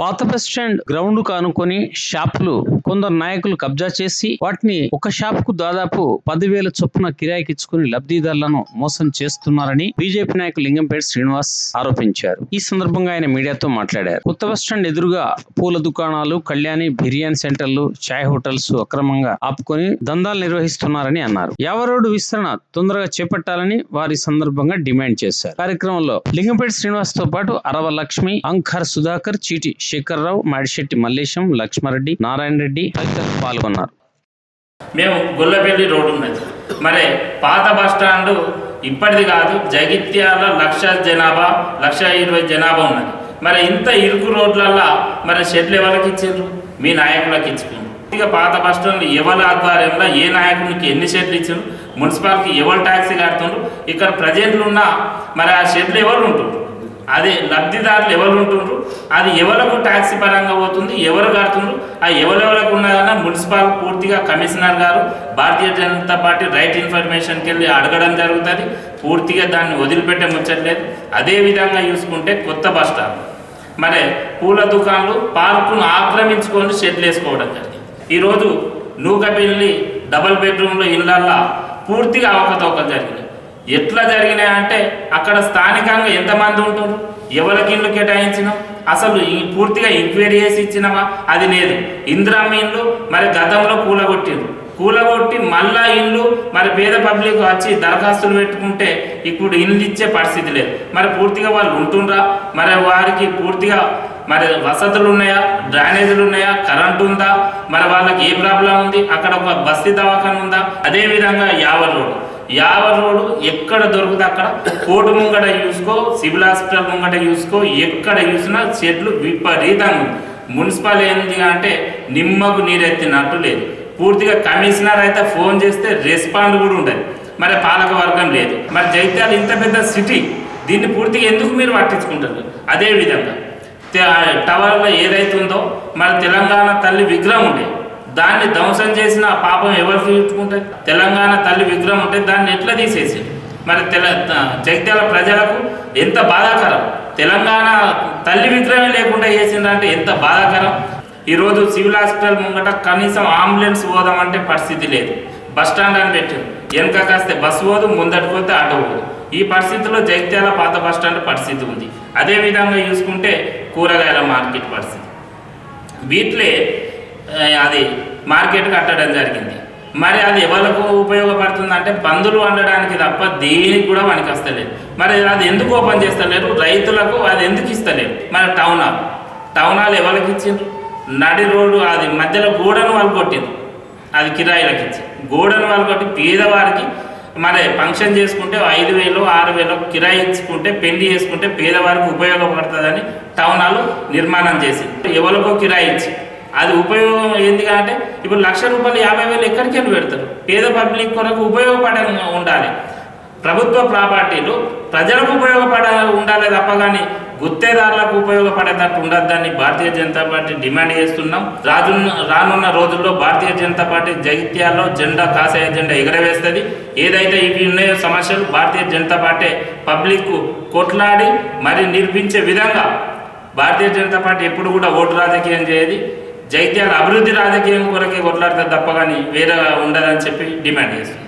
పాత bus stand ground కానుకొని షాపులు కొందరు నాయకులు కబ్జా చేసి వాటిని ఒక షాప్కు దాదాపు పదివేల చొప్పున కిరాయికిచ్చుకుని లబ్ధిదారులను మోసం చేస్తున్నారని బీజేపీ నాయకులు లింగంపేట శ్రీనివాస్ ఆరోపించారు. ఈ సందర్భంగా ఆయన మీడియాతో మాట్లాడారు. కొత్త బస్ స్టాండ్ ఎదురుగా పూల దుకాణాలు కళ్యాణి బిర్యానీ సెంటర్లు చాయ్ హోటల్స్ అక్రమంగా ఆపుకొని దందాలు నిర్వహిస్తున్నారని అన్నారు. యావరోడ్డు విస్తరణ తొందరగా చేపట్టాలని వారి సందర్భంగా డిమాండ్ చేశారు. కార్యక్రమంలో లింగంపేట శ్రీనివాస్తో పాటు అరవ లక్ష్మి అంఖర్ సుధాకర్ చీటి శేఖర్రావు మాడిశెట్టి మల్లేశం లక్ష్మారెడ్డి నారాయణ రెడ్డి తదితరులు పాల్గొన్నారు. మేము గొల్లపల్లి రోడ్డు ఉన్నది మరి పాత బస్ స్టాండ్ ఇప్పటిది కాదు జగిత్యాల లక్ష జనాభా లక్ష ఇరవై జనాభా ఉన్నది. మరి ఇంత ఇరుకు రోడ్లల్లో మరి షెడ్లు ఎవరికి ఇచ్చారు మీ నాయకులకు ఇచ్చుకున్నారు ఇక పాత బస్ స్టాండ్ ఎవరి ఆధ్వర్యంలో ఏ నాయకునికి ఎన్ని షెడ్లు ఇచ్చారు మున్సిపాలిటీ ఎవరు ట్యాక్సీ కడుతుండ్రు? ఇక్కడ ప్రజెంట్లు ఉన్న మరి ఆ షెడ్లు ఎవరు ఉంటుండ్రు? అదే లబ్ధిదారులు ఎవరు ఉంటుండ్రు? అది ఎవరకు ట్యాక్సీ పరంగా పోతుంది? ఎవరు కడుతుండ్రు? ఆ ఎవరెవరికి ఉన్నారన్నా మున్సిపల్ పూర్తిగా కమిషనర్ గారు భారతీయ జనతా పార్టీ రైట్ ఇన్ఫర్మేషన్కి వెళ్ళి అడగడం జరుగుతుంది. పూర్తిగా దాన్ని వదిలిపెట్టే ముచ్చట్లేదు అదేవిధంగా చూసుకుంటే కొత్త బస్ స్టాండ్ మరి పూల దుకాణాలు పార్కును ఆక్రమించుకొని షెడ్లు వేసుకోవడం జరిగింది. ఈరోజు నూకపిల్లి డబల్ బెడ్రూమ్లో ఇళ్ళల్లో పూర్తిగా అవకతవకలు జరిగినాయి. ఎట్లా జరిగినాయి అంటే అక్కడ స్థానికంగా ఎంతమంది ఉంటున్నారు ఎవరికి ఇల్లు కేటాయించినాం అసలు ఈ పూర్తిగా ఎంక్వైరీ చేసి ఇచ్చినవా? అది లేదు. ఇందిరామ ఇల్లు మరి గతంలో కూలగొట్టింది కూలగొట్టి మళ్ళా ఇల్లు మరి పేద పబ్లిక్ వచ్చి దరఖాస్తులు పెట్టుకుంటే ఇప్పుడు ఇల్లు ఇచ్చే పరిస్థితి లేదు. మరి పూర్తిగా వాళ్ళు ఉంటుండ్రా? మరి వారికి పూర్తిగా మరి వసతులు ఉన్నాయా? డ్రైనేజీలు ఉన్నాయా? కరెంట్ ఉందా? మరి వాళ్ళకి ఏ ప్రాబ్లం ఉంది? అక్కడ ఒక బస్తీ దవాఖాన ఉందా? అదే విధంగా యావర్ రోడ్. యావర్ రోడ్ ఎక్కడ దొరుకుతుంది అక్కడ? కోర్టు ముంగట చూసుకో సివిల్ హాస్పిటల్ ముంగట చూసుకో ఎక్కడ చూసినా చెట్లు విపరీతంగా మున్సిపల్ ఏంది అంటే నిమ్మకు నీరెత్తినట్టు లేదు. పూర్తిగా కమిషనర్ అయితే ఫోన్ చేస్తే రెస్పాండ్ కూడా ఉండదు. మరి పాలక వర్గం లేదు. మరి జైత్యాలు ఇంత పెద్ద సిటీ దీన్ని పూర్తిగా ఎందుకు మీరు పట్టించుకుంటారు అదే విధంగా తే- టవర్లో ఏదైతుందో మరి తెలంగాణ తల్లి విగ్రహం ఉండే. దాన్ని ధ్వంసం చేసిన పాపం ఎవరు తీర్చుకుంటారు తెలంగాణ తల్లి విగ్రహం ఉంటే దాన్ని ఎట్లా తీసేసి మరి తెల జగిత్యాల ప్రజలకు ఎంత బాధాకరం? తెలంగాణ తల్లి విగ్రహం లేకుండా చేసిందంటే ఎంత బాధాకరం? ఈరోజు సివిల్ హాస్పిటల్ ముంగట కనీసం అంబులెన్స్ పోదామంటే పరిస్థితి లేదు. బస్ స్టాండ్ అని పెట్టారు. వెనక కాస్తే బస్సు పోదు ముందటి పోతే ఆటో పోదు. ఈ పరిస్థితిలో జగిత్యాల పాత బస్ స్టాండ్ పరిస్థితి ఉంది. అదే విధంగా చూసుకుంటే కూరగాయల మార్కెట్ పరిస్థితి. వీటిలే అది మార్కెట్ కట్టడం జరిగింది. మరి అది ఎవరికి ఉపయోగపడుతుంది అంటే పందులు వండడానికి తప్ప దేనికి కూడా మనకి వస్తలేదు మరి అది ఎందుకు ఓపెన్ చేస్తలేరు? రైతులకు అది ఎందుకు ఇస్తలేరు? మరి టౌన్ హాల్. టౌన్ హాల్ ఎవరికి ఇచ్చిండ్రు? నడి రోడ్డు అది మధ్యలో గోడను వాళ్ళు కొట్టిండ్రు. అది కిరాయిలకు ఇచ్చి. గోడను వాళ్ళు కొట్టి పేదవారికి మరి ఫంక్షన్ చేసుకుంటే ఐదు వేలు ఆరు వేలు కిరాయి ఇచ్చుకుంటే పెళ్ళి చేసుకుంటే పేదవారికి ఉపయోగపడుతుందని టౌన్ హాల్ నిర్మాణం చేసి ఎవరికో కిరాయి ఇచ్చి అది ఉపయోగం ఏంది అంటే ఇప్పుడు లక్ష రూపాయలు యాభై వేలు ఎక్కడికి వెళ్ళి పెడతారు? పేద పబ్లిక్ కొరకు ఉపయోగపడంగా ఉండాలి. ప్రభుత్వ ప్రాపర్టీలు ప్రజలకు ఉపయోగపడ ఉండాలి తప్ప కానీ గుత్తేదారులకు ఉపయోగపడేటట్టు ఉండద్దని భారతీయ జనతా పార్టీ డిమాండ్ చేస్తున్నాం. రాజు రానున్న రోజుల్లో భారతీయ జనతా పార్టీ జగిత్యాల్లో జెండా కాసే జెండా ఎగరవేస్తుంది. ఏదైతే ఇవి ఉన్నాయో సమస్యలు భారతీయ జనతా పార్టీ పబ్లిక్ కొట్లాడి మరి నిర్మించే విధంగా భారతీయ జనతా పార్టీ ఎప్పుడు కూడా ఓటు రాజకీయం చేయదు. జైత్యాల అభివృద్ధి రాజకీయం కొరకే కొట్లాడుతుంది తప్ప కానీ వేరే ఉండదని చెప్పి డిమాండ్ చేస్తుంది